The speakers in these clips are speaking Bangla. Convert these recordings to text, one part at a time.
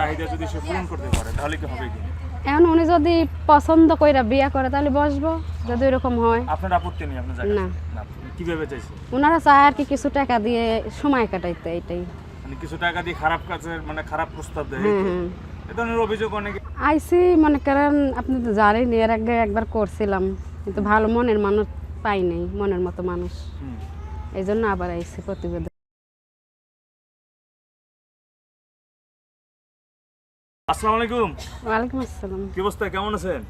চাহিদা যদি সে পূরণ করতে পারে তাহলে কি হবে কি? এখন উনি যদি পছন্দ কইরা বিয়া করে তাহলে বসবো যদি এরকম হয়। আপনার আপত্তি নেই আপনার জায়গা না। কীভাবে চাইছে ওনারা চায় আর কি কিছু টাকা দিয়ে সময় কাটাইতে এটাই মানে কিছু টাকা দিয়ে খারাপ কাজের মানে খারাপ প্রস্তাব দেয় এ ধরনের অভিযোগ অনেকে আইসি মনে করেন আপনি তো জানেন এর আগে একবার করছিলাম কিন্তু ভালো মনের মানুষ পাই নাই মনের মতো মানুষ। এই জন্য আবার আইসি প্রতিবেদন। আসসালামু আলাইকুম। ওয়ালাইকুম আসসালাম। কি অবস্থা? কেমন আছেন?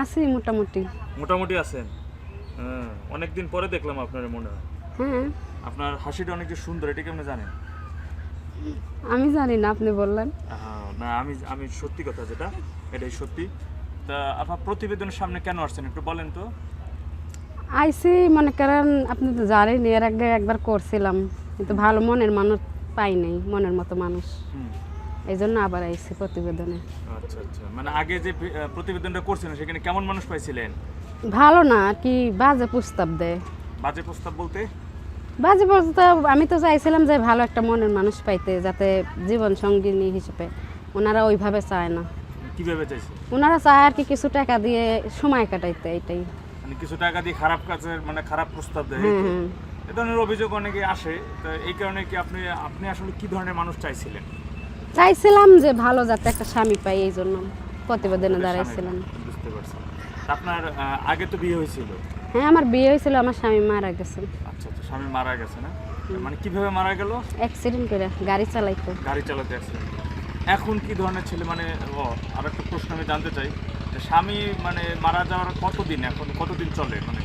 আছি মোটামুটি। মোটামুটি আছেন? হ্যাঁ অনেকদিন পরে দেখলাম আপনার মনে হয়। হ্যাঁ। আপনার হাসিটা অনেক যে সুন্দর এটা কেমন জানেন? আমি জানি না আপনি বললেন। না আমি আমি সত্যি কথা যেটা এটাই সত্যি। তা আপনার প্রতিবেদনের সামনে কেন আসছেন একটু বলেন তো। আইসি মনে করেন আপনি তো জানেন এর আগে একবার করছিলাম। কিন্তু ভালো মনের মানুষ পাই নাই মনের মতো মানুষ। হুম। এই জন্য আবার আইসি প্রতিবেদনে। আচ্ছা আচ্ছা। মানে আগে যে প্রতিবেদনটা করছিলেন সেখানে কেমন মানুষ পাইছিলেন? ভালো না কি বাজে প্রস্তাব দেয়। বাজে প্রস্তাব বলতে? বাজে প্রস্তাব আমি তো চাইছিলাম যে ভালো একটা মনের মানুষ পাইতে যাতে জীবন সঙ্গিনী হিসেবে ওনারা ওইভাবে চায় না। কীভাবে চাইছে? ওনারা চায় আর কি কিছু টাকা দিয়ে সময় কাটাইতে এটাই। মানে কিছু টাকা দিয়ে খারাপ কাজের মানে খারাপ প্রস্তাব দেয় হ্যাঁ হ্যাঁ। এ ধরনের অভিযোগ অনেকে আসে। তো এই কারণে কি আপনি আপনি আসলে কি ধরনের মানুষ চাইছিলেন? চাইছিলাম যে ভালো যাতে একটা স্বামী পাই এই জন্য প্রতিবেদনে দাঁড়াইছিলাম। বুঝতে পারছি। আপনার আগে তো বিয়ে হয়েছিল? হ্যাঁ আমার বিয়ে হয়েছিল আমার স্বামী মারা গেছে। আচ্ছা আচ্ছা স্বামী মারা গেছে না? মানে কীভাবে মারা গেল? অ্যাক্সিডেন্ট করে গাড়ি চালাইতো। গাড়ি চালাতে অ্যাক্সিডেন্ট এখন কি ধরনের ছেলে? মানে ও আর একটা প্রশ্ন আমি জানতে চাই। যে স্বামী মানে মারা যাওয়ার কতদিন? এখন কতদিন চলে? মানে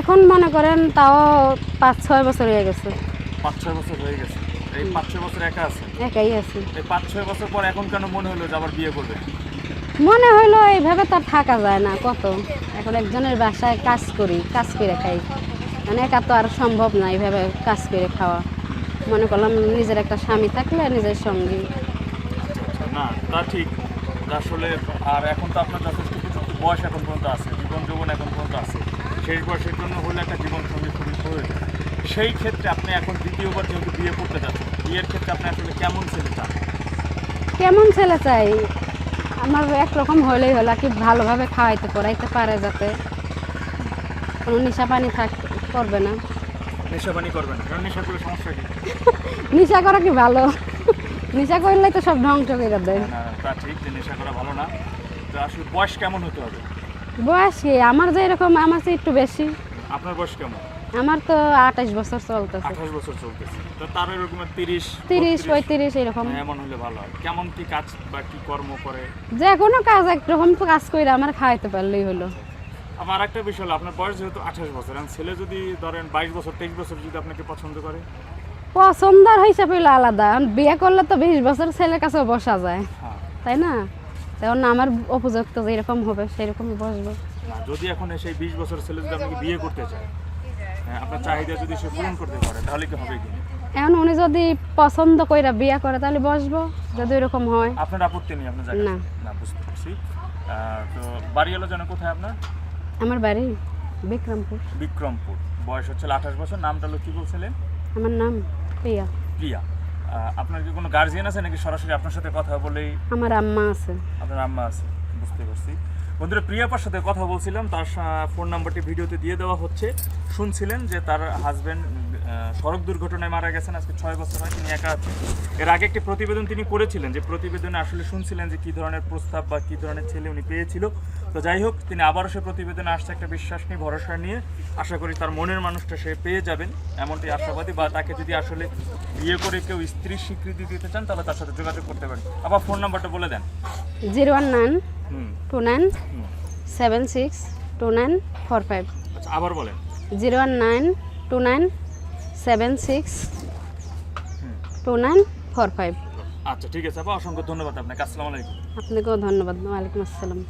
এখন মনে করেন তাও পাঁচ ছয় বছর হয়ে গেছে। পাঁচ ছয় বছর হয়ে গেছে। এই পাঁচ ছয় বছর একা আছে? একাই আছি। এই পাঁচ ছয় বছর পর এখন কেন মনে হলো যে আবার বিয়ে করবে? মনে হইল এইভাবে তো থাকা যায় না কত? এখন একজনের বাসায় কাজ করি কাজ করে খাই। মানে একা তো আর সম্ভব না এইভাবে কাজ করে খাওয়া। মনে করলাম নিজের একটা স্বামী থাকলে নিজের সঙ্গী। আচ্ছা আচ্ছা না তা ঠিক। আসলে আর এখন তো আপনার যথেষ্ট উপযুক্ত বয়স এখন পর্যন্ত আছে জীবন যৌবন এখন পর্যন্ত আছে। শেষ বয়সের জন্য হলে একটা জীবন সঙ্গী খুবই প্রয়োজন। সেই ক্ষেত্রে আপনি এখন দ্বিতীয়বার যেহেতু বিয়ে করতে যাচ্ছেন বিয়ের ক্ষেত্রে আপনি আসলে কেমন ছেলে চান? কেমন ছেলে চাই? আমার একরকম হলেই হলো আর কি ভালোভাবে খাওয়াইতে পড়াইতে পারে যাতে। কোনো নেশা পানি থাক করবে না। নেশা পানি করবে না কারণ নেশা করে সমস্যা কি নেশা করা কি ভালো? নেশা করলে তো সব ধ্বংস করে দেয় না, তা ঠিক যে নেশা করা ভালো না। তো আসলে বয়স কেমন হতে হবে? বয়স কি? আমার যে এরকম আমার চেয়ে একটু বেশি। আপনার বয়স কেমন? আমার তো আঠাশ বছর চলতেছে। আঠাশ বছর চলতেছে। তো তার এরকম তিরিশ তিরিশ পঁয়ত্রিশ এরকম। এমন হলে ভালো হয়। কেমন কি কাজ বা কি কর্ম করে? যে কোনো কাজ একরকম তো কাজ করে আমার খাওয়াইতে পারলেই হলো। আমার একটা বিষয় হলো আপনার বয়স যেহেতু আঠাশ বছর এখন ছেলে যদি ধরেন বাইশ বছর তেইশ বছর যদি আপনাকে পছন্দ করে? পছন্দের হিসাবে হলো আলাদা। বিয়ে করলে তো বিশ বছর ছেলের কাছেও বসা যায়। হ্যাঁ। তাই না? তখন আমার উপযুক্ত যেরকম হবে সেরকমই বসবো। যদি এখন সেই বিশ বছর ছেলে যদি আপনাকে বিয়ে করতে চায় হ্যাঁ, আপনার চাহিদা যদি সে পূরণ করতে পারে তাহলে কি হবে কি? এখন উনি যদি পছন্দ কইরা বিয়ে করে তাহলে বসবো যদি এরকম হয়। আপনার আপত্তি নেই আপনার জায়গা না। না বুঝতে পারছি। তো বাড়ি এলো যেন কোথায় আপনার? আমার বাড়ি বিক্রমপুর। বিক্রমপুর। বয়স হচ্ছে আঠাশ বছর নামটা হলো কি বলছিলেন? আমার নাম প্রিয়া। প্রিয়া। আপনার কি কোনো গার্জিয়ান আছে নাকি? সরাসরি আপনার সাথে কথা বলেই আমার আম্মা আছে। আপনার আম্মা আছে বুঝতে পারছি। বন্ধুরা, প্রিয়াপার সাথে কথা বলছিলাম। তার ফোন নাম্বারটি ভিডিওতে দিয়ে দেওয়া হচ্ছে। শুনছিলেন যে তার হাজব্যান্ড সড়ক দুর্ঘটনায় মারা গেছেন। আজকে ছয় বছর হয়, তিনি একা আছেন। এর আগে একটি প্রতিবেদন তিনি করেছিলেন যে প্রতিবেদনে আসলে শুনছিলেন যে কী ধরনের প্রস্তাব বা কী ধরনের ছেলে উনি পেয়েছিল। তো যাই হোক, তিনি আবারও সে প্রতিবেদনে আসছে একটা বিশ্বাস নিয়ে, ভরসা নিয়ে। আশা করি তার মনের মানুষটা সে পেয়ে যাবেন এমনটি আশাবাদী। বা তাকে যদি আসলে বিয়ে করে কেউ স্ত্রীর স্বীকৃতি দিতে চান, তাহলে তার সাথে যোগাযোগ করতে পারেন। আবার ফোন নাম্বারটা বলে দেন। Zero one nine two nine seven six two nine four five. আচ্ছা আবার বলেন। Zero one nine two nine seven six two nine four five. আচ্ছা ঠিক আছে আপা অসংখ্য ধন্যবাদ আপনাকে। আসসালামু আলাইকুম। আপনাকেও ধন্যবাদ ওয়ালাইকুম আসসালাম।